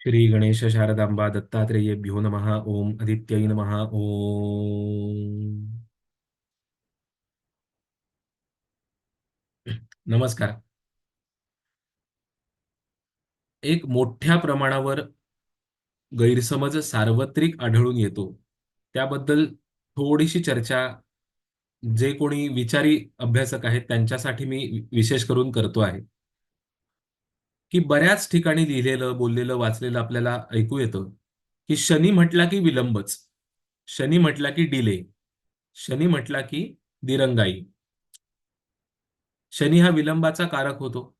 श्री गणेश शारदांबा दत्तात्रेयेभ्यो नमः। ओम आदित्यै नमः। ओम। नमस्कार। एक मोठ्या प्रमाणावर गैरसमज सार्वत्रिक आढळून येतो. त्याबद्दल थोडीशी चर्चा जे कोणी विचारी अभ्यासक आहेत त्यांच्यासाठी मी विशेष करून करतो आहे. की बऱ्याच ठिकाणी लिहिलेलं बोललेलं वाचलेलं आपल्याला ऐकू येतं की शनी म्हटला की विलंबच शनी म्हटला की डिले शनी म्हटला की दिरंगाई. शनी हा विलंबाचा कारक होतो.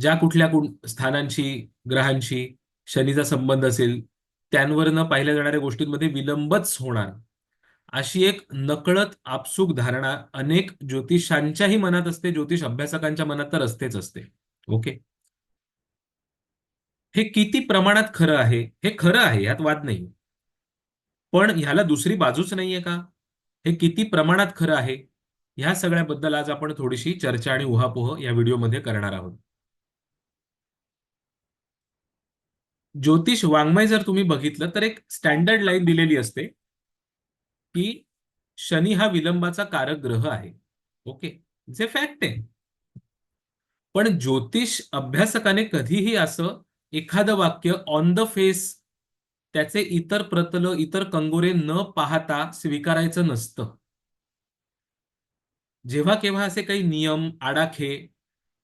ज्या कुठल्या कुण- स्थानांशी ग्रहांशी शनीचा संबंध असेल त्यांवर न पाहिल्या जाणाऱ्या गोष्टींमध्ये विलंबच होणार. अशी एक नकळत आपसूक धारणा अनेक ज्योतिषांच्याही मनात असते ज्योतिष अभ्यासकांच्या मनात तर असतेच असते. ओके? हे किती प्रमाणात खरं आहे? हे खरं आहे यात वाद नाही पण ह्याला दुसरी बाजूच नाहीये का? हे किती प्रमाणात खरं आहे? ह्या सगळ्याबद्दल आज आपण थोडीशी चर्चा आणि उहापोह या व्हिडिओमध्ये करणार आहोत. ज्योतिष वाङ्मय जर तुम्ही बघितलं तर एक स्टँडर्ड लाईन दिलेली असते की शनी हा विलंबाचा कारक ग्रह आहे. ओके? जे फॅक्ट आहे. पण ज्योतिष अभ्यासकाने कधीही असं एखादं वाक्य ऑन द फेस त्याचे इतर प्रतल इतर कंगोरे न पाहता स्वीकारायचं नसतं. जेव्हा केव्हा असे काही नियम आडाखे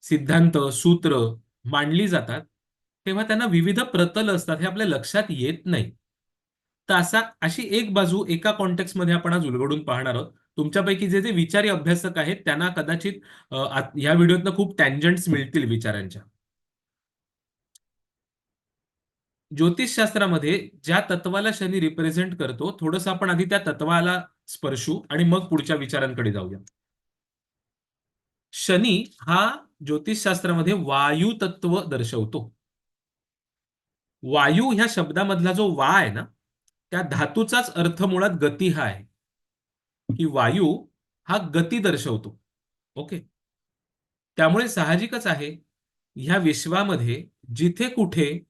सिद्धांत सूत्र मांडली जातात तेव्हा त्यांना विविध प्रतल असतात हे आपल्या लक्षात येत नाही. तर असा अशी एक बाजू एका कॉन्टेक्स्टमध्ये आपण आज उलगडून पाहणार आहोत. तुमच्यापैकी जे जे विचारी अभ्यासक आहेत त्यांना कदाचित या व्हिडिओतनं खूप टँजंट्स मिळतील विचारांच्या. ज्योतिषशास्त्रामध्ये ज्या तत्वाला शनी रिप्रेझेंट करतो थोडंसं आपण आधी त्या तत्वाला स्पर्शू आणि मग पुढच्या विचारांकडे जाऊया. शनी हा ज्योतिषशास्त्रामध्ये वायू तत्व दर्शवतो. वायू ह्या शब्दामधला जो वा आहे ना त्या धातूचाच अर्थ मुळात गती हा आहे. की वायू हा गती दर्शवतो. ओके? त्यामुळे साहजिकच आहे ह्या विश्वामध्ये जिथे कुठे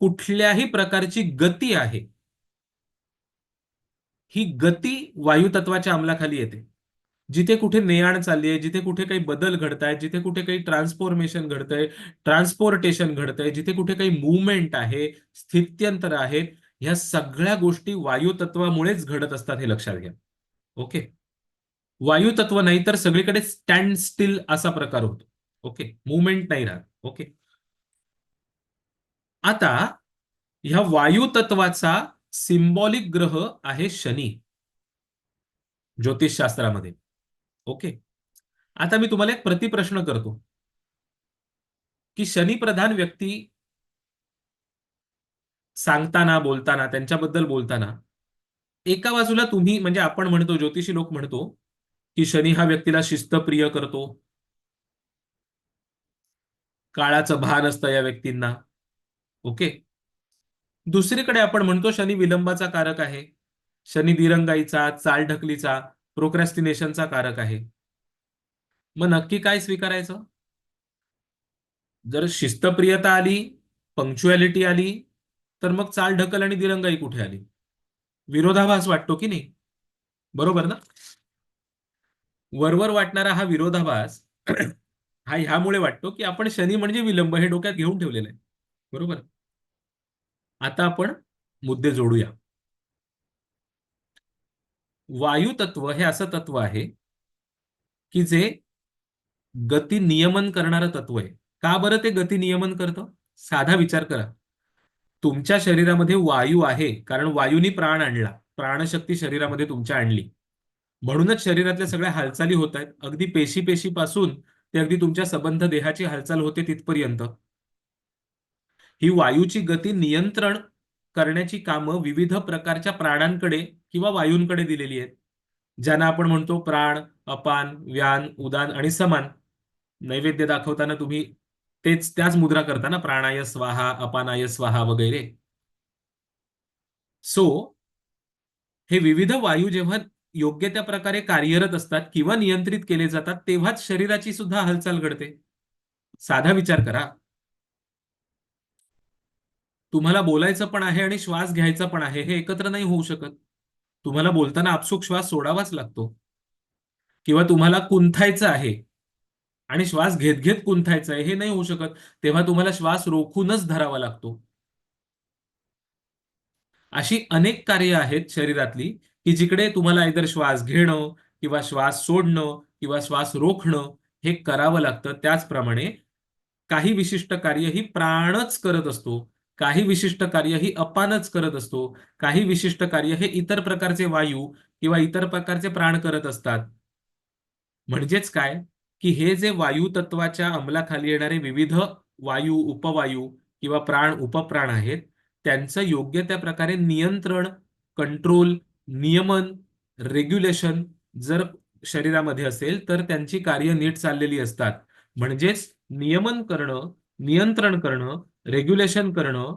कुठल्याही प्रकारची गती आहे. ही गती वायुतत्वाच्या अंमलाखाली येते. जिथे कुठे नेआण चालली आहे जिथे कुठे काही बदल घडत आहेत जिथे कुठे काही ट्रान्सफॉर्मेशन घडतंय ट्रान्सपोर्टेशन घडतंय जिथे कुठे काही मुवमेंट आहे स्थित्यंतर आहेत ह्या सगळ्या गोष्टी वायुतत्वामुळेच घडत असतात हे लक्षात घ्या. ओके? वायुतत्व नाही तर सगळीकडे स्टँड स्टील असा प्रकार होतो. ओके? मुवमेंट नाही राहत. ओके? आता ह्या वायुतत्वाचा सिम्बॉलिक ग्रह आहे शनी. ज्योतिषशास्त्रामध्ये. ओके आता मी तुम्हाला एक प्रतिप्रश्न करतो. की शनिप्रधान व्यक्ती सांगताना बोलताना त्यांच्याबद्दल बोलताना एका बाजूला तुम्ही म्हणजे आपण म्हणतो ज्योतिषी लोक म्हणतो की शनी हा व्यक्तीला शिस्तप्रिय करतो. काळाचं भान असतं या व्यक्तींना. ओके. दुसरीकडे आपण म्हणतो शनी विलंबाचा कारक आहे. शनी दिरंगाईचा चालढकलीचा प्रोक्रॅस्टिनेशनचा कारक आहे. मग नक्की काय स्वीकारायचं? जर शिस्तप्रियता आली पंक्च्युअलिटी आली तर मग चाल ढकल आणि दिरंगाई कुठे आली? विरोधाभास वाटतो की नाही? बरोबर ना? वरवर वाटणारा हा विरोधाभास हा ह्यामुळे वाटतो की आपण शनी म्हणजे विलंब हे डोक्यात घेऊन ठेवलेला आहे. बरोबर? आता आपण मुद्दे जोडूया. वायू तत्व हे असं तत्व आहे की जे गती नियमन करणारं तत्व आहे. का बरं ते गती नियमन करतं? साधा विचार करा. तुमच्या शरीरामध्ये वायू आहे कारण वायूनी प्राण आणला. प्राणशक्ती शरीरामध्ये तुमच्या आणली. म्हणूनच शरीरातल्या सगळ्या हालचाली होत आहेत. अगदी पेशी पेशीपासून ते अगदी तुमच्या सबंध देहाची हालचाल होते तिथपर्यंत. ही वायूची गती नियंत्रण करण्याची कामं विविध प्रकारच्या प्राणांकडे किंवा वायूंकडे दिलेली आहेत. ज्यांना आपण म्हणतो प्राण अपान व्यान उदान आणि समान. नैवेद्य दाखवताना तुम्ही तेच त्याच मुद्रा करता ना प्राणाय स्वाहा अपानाय स्वाहा वगैरे. सो हे विविध वायू जेव्हा योग्य त्या प्रकारे कार्यरत असतात किंवा नियंत्रित केले जातात तेव्हाच शरीराची सुद्धा हालचाल घडते. साधा विचार करा. तुम्हाला बोलायचं पण आहे आणि श्वास घ्यायचा पण आहे हे एकत्र नाही होऊ शकत. तुम्हाला बोलताना आपसुक श्वास सोडावाच लागतो. किंवा तुम्हाला कुंथायचं आहे आणि श्वास घेत घेत कुंथायचं आहे हे नाही होऊ शकत. तेव्हा तुम्हाला श्वास रोखूनच धरावा लागतो. अशी अनेक कार्य आहेत शरीरातली की जिकडे तुम्हाला इतर श्वास घेणं किंवा श्वास सोडणं किंवा श्वास रोखणं हे करावं लागतं. त्याचप्रमाणे काही विशिष्ट कार्य ही प्राणच करत असतो. काही विशिष्ट कार्य ही अपानच करत असतो काही विशिष्ट कार्य हे इतर प्रकारचे वायू किंवा इतर प्रकारचे प्राण करत असतात. म्हणजेच काय? की हे जे वायू तत्वाच्या अंमलाखाली येणारे विविध वायू उपवायू किंवा प्राण उपप्राण आहेत त्यांचं योग्य त्या प्रकारे नियंत्रण कंट्रोल नियमन रेग्युलेशन जर शरीरामध्ये असेल तर त्यांची कार्य नीट चाललेली असतात. म्हणजेच नियमन करणं नियंत्रण करणं रेग्युलेशन करणं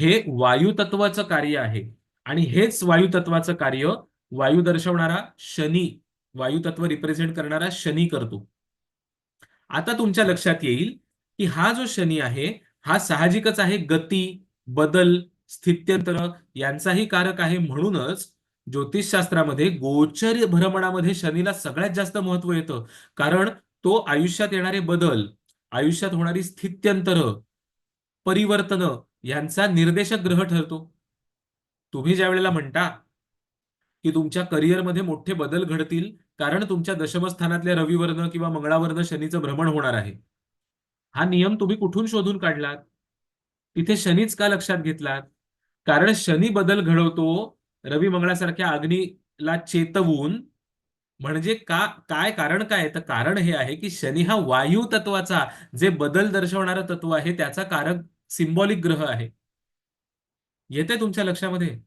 हे वायुतत्वाचं कार्य आहे. आणि हेच वायुतत्वाचं कार्य वायू दर्शवणारा शनी वायुतत्व रिप्रेझेंट करणारा शनी करतो. आता तुमच्या लक्षात येईल की हा जो शनी आहे हा साहजिकच आहे गती बदल स्थित्यंतर यांचाही कारक आहे म्हणूनच ज्योतिषशास्त्रामध्ये गोचर भ्रमणामध्ये शनीला सगळ्यात जास्त महत्त्व येतं. कारण तो आयुष्यात येणारे बदल आयुष्यात होणारी स्थित्यंतर परिवर्तन यांचा निर्देशक ग्रह ठरतो. तुम्ही ज्या वेळेला म्हणता की तुमच्या करिअरमध्ये मोठे बदल घडतील कारण तुमच्या दशमस्थानातल्या रविवर्ण किंवा मंगळावर्ण शनीचं भ्रमण होणार आहे. हा नियम तुम्ही कुठून शोधून काढलात? तिथे शनीच का लक्षात घेतलात? कारण शनी बदल घडवतो रवी मंगळासारख्या अग्नीला चेतवून. म्हणजे का काय कारण काय? तर कारण हे आहे की शनी हा वायू तत्वाचा जे बदल दर्शवणारं तत्व आहे त्याचा कारक सिम्बॉलिक ग्रह आहे. येते तुमच्या लक्षामध्ये?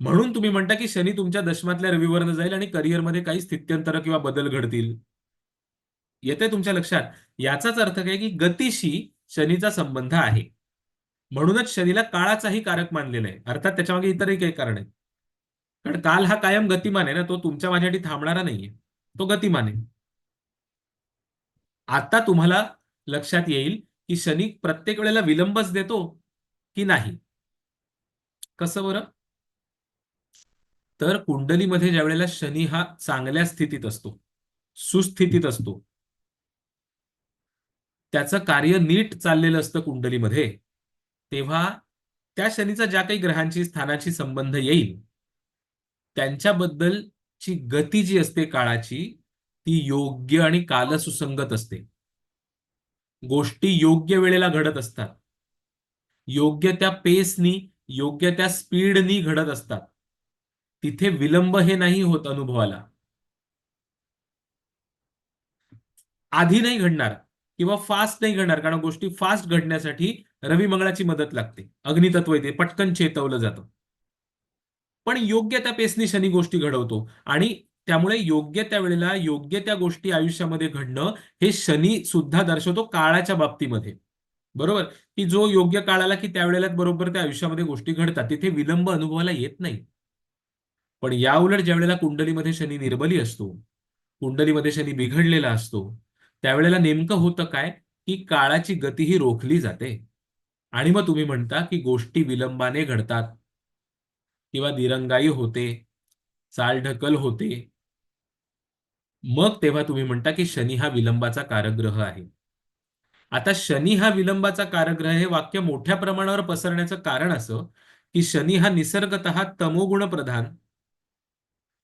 म्हणून तुम्ही म्हणता की शनी तुमच्या दशमातल्या रविवर्ण जाईल आणि करिअरमध्ये काही स्थित्यंतर किंवा बदल घडतील. येते तुमच्या लक्षात? याचाच अर्थ काय की गतीशी शनीचा संबंध आहे. म्हणूनच शनीला काळाचाही कारक मानलेला आहे. अर्थात त्याच्यामागे इतरही काही कारण आहेत. कारण काल हा कायम गतिमान आहे ना तो तुमच्या माझ्यासाठी थांबणारा नाहीये. तो गतिमान आहे. आता तुम्हाला लक्षात येईल की शनी प्रत्येक वेळेला विलंबच देतो की नाही? कसं बरं? तर कुंडलीमध्ये ज्या वेळेला शनी हा चांगल्या स्थितीत असतो सुस्थितीत असतो त्याचं कार्य नीट चाललेलं असतं कुंडलीमध्ये तेव्हा त्या शनीचा ज्या काही ग्रहांची स्थानाची संबंध येईल त्यांच्याबद्दलची गती जी असते काळाची ती योग्य आणि कालसुसंगत असते. गोष्टी योग्य वेळेला घडत असतात. योग्य त्या पेसनी योग्य त्या स्पीडनी घडत असतात. तिथे विलंब हे नाही होत अनुभवाला. आधी नाही घडणार किंवा फास्ट नाही घडणार कारण गोष्टी फास्ट घडण्यासाठी रवी मंगळाची मदत लागते. अग्नितत्व येते पटकन चेतवलं जातं. पण योग्य त्या पेसनी शनी गोष्टी घडवतो आणि त्यामुळे योग्य त्या वेळेला योग्य त्या गोष्टी आयुष्यामध्ये घडणं हे शनी सुद्धा दर्शवतो काळाच्या बाबतीमध्ये. बरोबर? की जो योग्य काळाला की त्यावेळेला बरोबर त्या आयुष्यामध्ये गोष्टी घडतात. तिथे विलंब अनुभवाला येत नाही. पण या उलट ज्या वेळेला कुंडलीमध्ये शनी निर्बली असतो कुंडलीमध्ये शनी बिघडलेला असतो त्यावेळेला नेमकं होतं काय? की काळाची गती ही रोखली जाते. आणि मग तुम्ही म्हणता की गोष्टी विलंबाने घडतात. किंवा दिरंगाई होते चालढकल होते मग तेव्हा तुम्ही म्हणता की शनी हा विलंबाचा कारग्रह आहे. आता शनी हा विलंबाचा कारग्रह हे वाक्य मोठ्या प्रमाणावर पसरण्याचं कारण असं की शनी हा निसर्गत तमोगुण प्रधान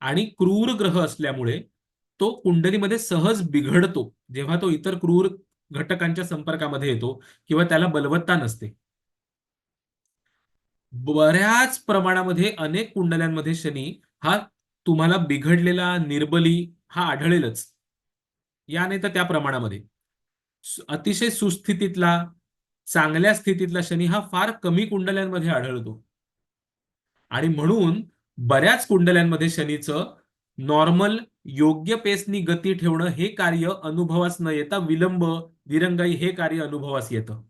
आणि क्रूर ग्रह असल्यामुळे तो कुंडलीमध्ये सहज बिघडतो. जेव्हा तो इतर क्रूर घटकांच्या संपर्कामध्ये येतो किंवा त्याला बलवत्ता नसते. बऱ्याच प्रमाणामध्ये अनेक कुंडल्यांमध्ये शनी हा तुम्हाला बिघडलेला निर्बली हा आढळेलच. याने तर त्या प्रमाणामध्ये. अतिशय सुस्थितीतला चांगल्या स्थितीतला शनी हा फार कमी कुंडल्यांमध्ये आढळतो. आणि म्हणून बऱ्याच कुंडल्यांमध्ये शनीचं नॉर्मल योग्य पेसनी गती ठेवणं हे कार्य अनुभवास न येता विलंब दिरंगाई हे कार्य अनुभवास येतं.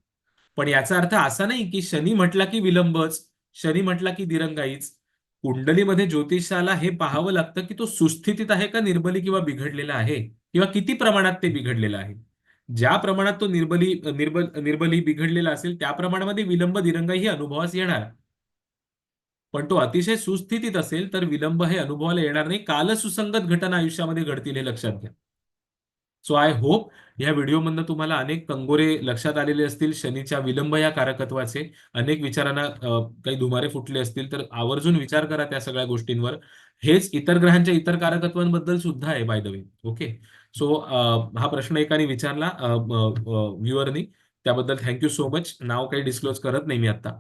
पण याचा अर्थ असा नाही की शनी म्हटला की विलंबच शनी म्हटला की दिरंगाईच. कुंडलीमध्ये ज्योतिषाला हे पाहावं लागतं की तो सुस्थितीत आहे का निर्बली किंवा बिघडलेला आहे? किंवा किती प्रमाणात ते बिघडलेलं आहे? ज्या प्रमाणात तो निर्बली निर्बल निर्बली बिघडलेला असेल त्या प्रमाणामध्ये विलंब दिरंगाई ही अनुभवास येणार. पण तो अतिशय सुस्थितीत असेल तर विलंब हे अनुभवाला येणार नाही. कालसुसंगत घटना आयुष्यामध्ये घडतील हे लक्षात घ्या. सो आय होप या व्हिडिओमधनं तुम्हाला अनेक कंगोरे लक्षात आलेले असतील शनीच्या विलंब या कारकत्वाचे अनेक विचारांना काही धुमारे फुटले असतील तर आवर्जून विचार करा त्या सगळ्या गोष्टींवर. हेच इतर ग्रहांच्या इतर कारकत्वांबद्दल सुद्धा आहे by the way okay so हा प्रश्न एकाने विचारला व्ह्युअरनी. त्याबद्दल थँक्यू सो मच नाव काही डिस्क्लोज करत नाही मी आता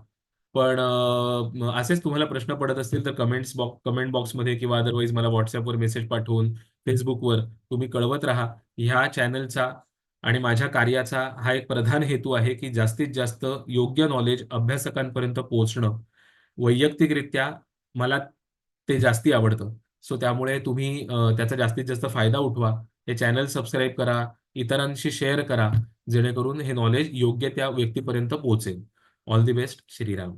पण असेच तुम्हाला प्रश्न पडत असतील तर कमेंट्स बॉक्स कमेंट बॉक्समध्ये किंवा अदरवाईज मला व्हॉट्सअपवर मेसेज पाठवून फेसबुकवर तुम्ही कळवत राहा. ह्या चॅनलचा आणि माझ्या कार्याचा हा एक प्रधान हेतू आहे की जास्तीत जास्त योग्य नॉलेज अभ्यासकांपर्यंत पोहोचणं. वैयक्तिकरित्या मला ते जास्ती आवडतं. सो त्यामुळे तुम्ही त्याचा जास्तीत जास्त फायदा उठवा. हे चॅनल सबस्क्राईब करा इतरांशी शेअर करा जेणेकरून हे नॉलेज योग्य त्या व्यक्तीपर्यंत पोहोचेल. All the best Shriram